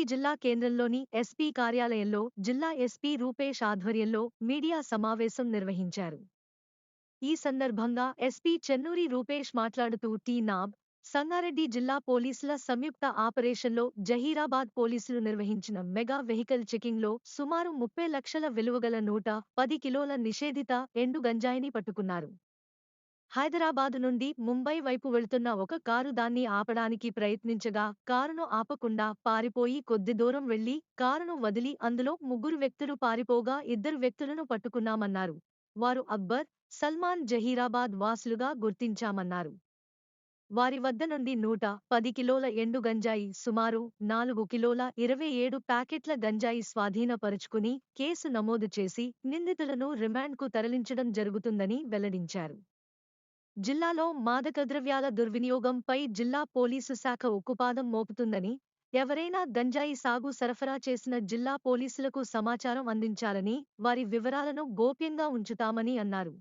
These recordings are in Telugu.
జిల్లా కేంద్రంలోని ఎస్పీ కార్యాలయంలో జిల్లా ఎస్పీ రూపేష్ ఆధ్వర్యంలో మీడియా సమావేశం నిర్వహించారు. ఈ సందర్భంగా ఎస్పీ చెన్నూరి రూపేష్ మాట్లాడుతూ టీ నాబ్ సంగారెడ్డి జిల్లా పోలీసుల సంయుక్త ఆపరేషన్లో జహీరాబాద్ పోలీసులు నిర్వహించిన మెగా వెహికల్ చెకింగ్లో సుమారు ముప్పై లక్షల విలువగల నూట పది కిలోల నిషేధిత ఎండు గంజాయిని పట్టుకున్నారు. హైదరాబాద్ నుండి ముంబై వైపు వెళ్తున్న ఒక కారు దాన్ని ఆపడానికి ప్రయత్నించగా కారును ఆపకుండా పారిపోయి కొద్ది దూరం వెళ్ళి కారును వదిలి అందులో ముగ్గురు వ్యక్తులు పారిపోగా ఇద్దరు వ్యక్తులను పట్టుకున్నామన్నారు. వారు అక్బర్ సల్మాన్ జహీరాబాద్ వాసులుగా గుర్తించామన్నారు. వారి వద్ద నుండి నూట పది కిలోల ఎండు గంజాయి సుమారు నాలుగు కిలోల ఇరవై ఏడు ప్యాకెట్ల గంజాయి స్వాధీనపరుచుకుని కేసు నమోదు చేసి నిందితులను రిమాండ్కు తరలించడం జరుగుతుందని వెల్లడించారు. జిల్లాలో మాదకద్రవ్యాల దుర్వినియోగంపై జిల్లా పోలీసు శాఖ ఉక్కుపాదం మోపుతుందని ఎవరైనా గంజాయి సాగు సరఫరా చేసిన జిల్లా పోలీసులకు సమాచారం అందించాలని వారి వివరాలను గోప్యంగా ఉంచుతామని అన్నారు.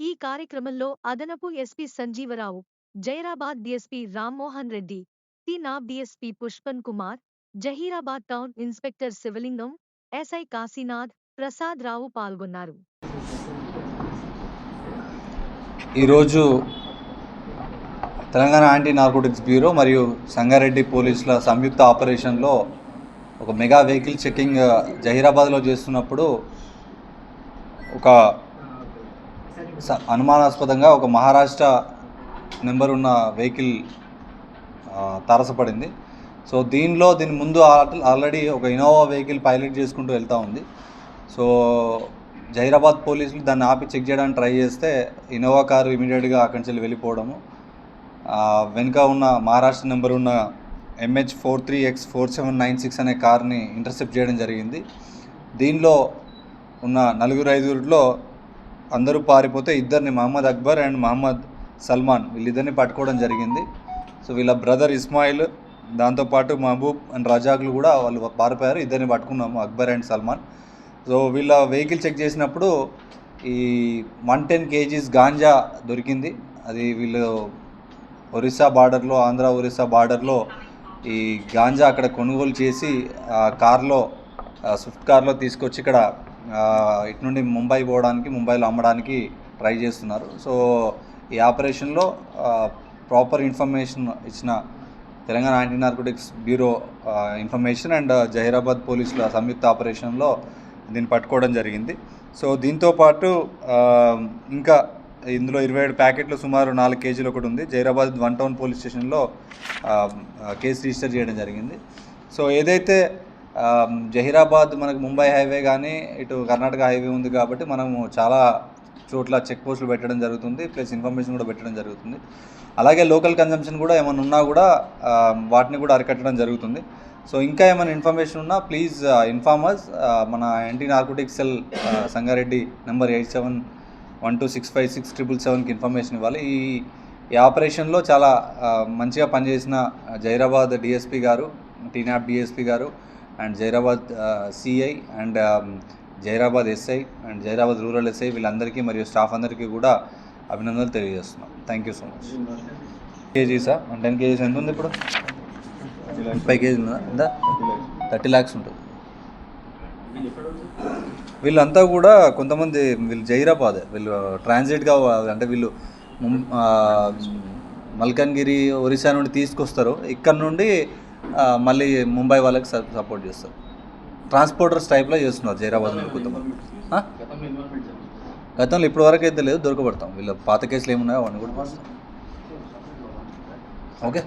ఈ కార్యక్రమంలో అదనపు SP Sanjeevarao Zaheerabad DSP Rammohan Reddy T NAB DSP Pushpan Kumar Zaheerabad town inspector Shivalingam SI Kashinath Prasad Rao పాల్గొన్నారు. ఈరోజు తెలంగాణ యాంటీ నార్కోటిక్స్ బ్యూరో మరియు సంగారెడ్డి పోలీసుల సంయుక్త ఆపరేషన్లో ఒక మెగా వెహికల్ చెకింగ్ జహీరాబాద్లో చేస్తున్నప్పుడు ఒక అనుమానాస్పదంగా ఒక మహారాష్ట్ర నెంబర్ ఉన్న వెహికల్ తారసపడింది. సో దీనిలో దీని ముందు ఆల్రెడీ ఒక ఇన్నోవా వెహికల్ పైలట్ చేసుకుంటూ వెళ్తూ ఉంది. సో జైరాబాద్ పోలీసులు దాన్ని ఆపి చెక్ చేయడానికి ట్రై చేస్తే ఇన్నోవా కారు ఇమీడియట్గా అక్కడి నుంచి వెళ్ళిపోవడము. వెనుక ఉన్న మహారాష్ట్ర నెంబర్ ఉన్న MH four three X four seven nine six అనే కార్ని ఇంటర్సెప్ట్ చేయడం జరిగింది. దీనిలో ఉన్న నలుగురు ఐదుగురిలో అందరూ పారిపోతే ఇద్దరిని మహమ్మద్ అక్బర్ అండ్ మహమ్మద్ సల్మాన్ వీళ్ళిద్దరిని పట్టుకోవడం జరిగింది. సో వీళ్ళ బ్రదర్ ఇస్మాయిల్ దాంతోపాటు మహబూబ్ అండ్ రజాక్లు కూడా వాళ్ళు పారిపోయారు. ఇద్దరిని పట్టుకున్నాము అక్బర్ అండ్ సల్మాన్. సో వీళ్ళ వెహికల్ చెక్ చేసినప్పుడు ఈ వన్ టెన్ కేజీస్ గాంజా దొరికింది. అది వీళ్ళు ఒరిస్సా బార్డర్లో ఆంధ్ర ఒరిస్సా బార్డర్లో ఈ గాంజా అక్కడ కొనుగోలు చేసి ఆ కార్లో స్విఫ్ట్ కార్లో తీసుకొచ్చి ఇక్కడ ఇటు నుండి ముంబై పోవడానికి ముంబైలో అమ్మడానికి ట్రై చేస్తున్నారు. సో ఈ ఆపరేషన్లో ప్రాపర్ ఇన్ఫర్మేషన్ ఇచ్చిన Telangana anti narcotics bureau information and Zaheerabad పోలీసుల సంయుక్త ఆపరేషన్లో దీన్ని పట్టుకోవడం జరిగింది. సో దీంతో పాటు ఇంకా ఇందులో ఇరవై ఏడు ప్యాకెట్లు సుమారు నాలుగు కేజీలు ఒకటి ఉంది. జైరాబాద్ వన్ టౌన్ పోలీస్ స్టేషన్లో కేసు రిజిస్టర్ చేయడం జరిగింది. సో ఏదైతే జహీరాబాద్ మనకు ముంబై హైవే కానీ ఇటు కర్ణాటక హైవే ఉంది కాబట్టి మనము చాలా చోట్ల చెక్ పోస్టులు పెట్టడం జరుగుతుంది. ప్లస్ ఇన్ఫర్మేషన్ కూడా పెట్టడం జరుగుతుంది. అలాగే లోకల్ కన్జంప్షన్ కూడా ఏమైనా ఉన్నా కూడా వాటిని కూడా అరికట్టడం జరుగుతుంది. సో ఇంకా ఏమైనా ఇన్ఫర్మేషన్ ఉన్నా ప్లీజ్ ఇన్ఫార్మర్స్ uh, uh, మన anti narcotic cell Sangareddy number eight seven one two six five six triple సెవెన్కి ఇన్ఫర్మేషన్ ఇవ్వాలి. ఈ ఈ ఆపరేషన్లో చాలా uh, మంచిగా పనిచేసిన Zaheerabad DSP garu TNAB DSP garu and Zaheerabad CI and um, Zaheerabad SI and Zaheerabad rural SI వీళ్ళందరికీ మరియు స్టాఫ్ అందరికీ కూడా అభినందనలు తెలియజేస్తున్నాం. థ్యాంక్ యూ సో మచ్ కేజీసా వన్ టెన్ కేజీస్ ఎంత ఉంది ఇప్పుడు? ముప్పై కేజీ ఉందా? థర్టీ ల్యాక్స్ ఉంటుంది. వీళ్ళంతా కూడా కొంతమంది వీళ్ళు జైరాబాద్ వీళ్ళు ట్రాన్సిట్గా అంటే వీళ్ళు మల్కన్గిరి ఒరిస్సా నుండి తీసుకొస్తారు. ఇక్కడ నుండి మళ్ళీ ముంబై వాళ్ళకి సపోర్ట్ చేస్తారు. ట్రాన్స్పోర్టర్స్ టైప్లో చేస్తున్నారు జైరాబాద్ నుండి కొంతమంది. గతంలో ఇప్పటి వరకు అయితే లేదు దొరకబడతాం. వీళ్ళ పాత కేసులు ఏమున్నాయో అవన్నీ కూడా ఓకే?